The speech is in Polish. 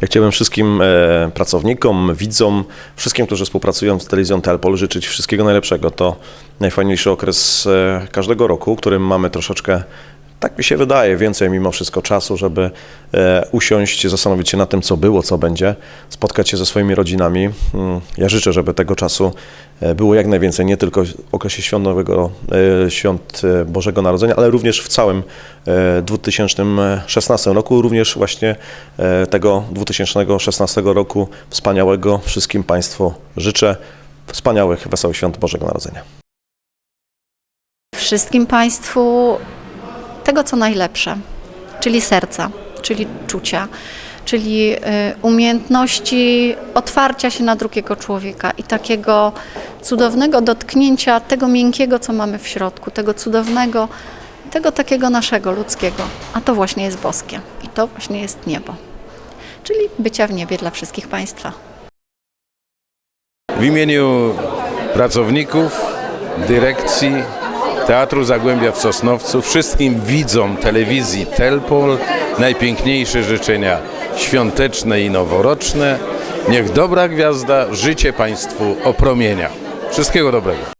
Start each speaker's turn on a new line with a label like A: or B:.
A: Ja chciałbym wszystkim e, pracownikom, widzom, wszystkim, którzy współpracują z telewizją Telpol życzyć wszystkiego najlepszego. To najfajniejszy okres e, każdego roku, którym mamy troszeczkę, tak mi się wydaje, więcej mimo wszystko czasu, żeby e, usiąść, zastanowić się nad tym, co było, co będzie, spotkać się ze swoimi rodzinami. Mm, Ja życzę, żeby tego czasu e, było jak najwięcej, nie tylko w okresie świąt, nowego, e, świąt e, Bożego Narodzenia, ale również w całym e, 2016 roku, również właśnie e, tego 2016 roku wspaniałego wszystkim Państwu życzę wspaniałych, wesołych świąt Bożego Narodzenia.
B: wszystkim Państwu tego, co najlepsze, czyli serca, czyli czucia, czyli y, umiejętności otwarcia się na drugiego człowieka i takiego cudownego dotknięcia tego miękkiego, co mamy w środku, tego cudownego, tego takiego naszego ludzkiego, a to właśnie jest boskie i to właśnie jest niebo, czyli bycia w niebie dla wszystkich Państwa.
C: W imieniu pracowników, dyrekcji Teatru Zagłębia w Sosnowcu, wszystkim widzom telewizji Telpol najpiękniejsze życzenia świąteczne i noworoczne. Niech dobra gwiazda życie Państwu opromienia. Wszystkiego dobrego.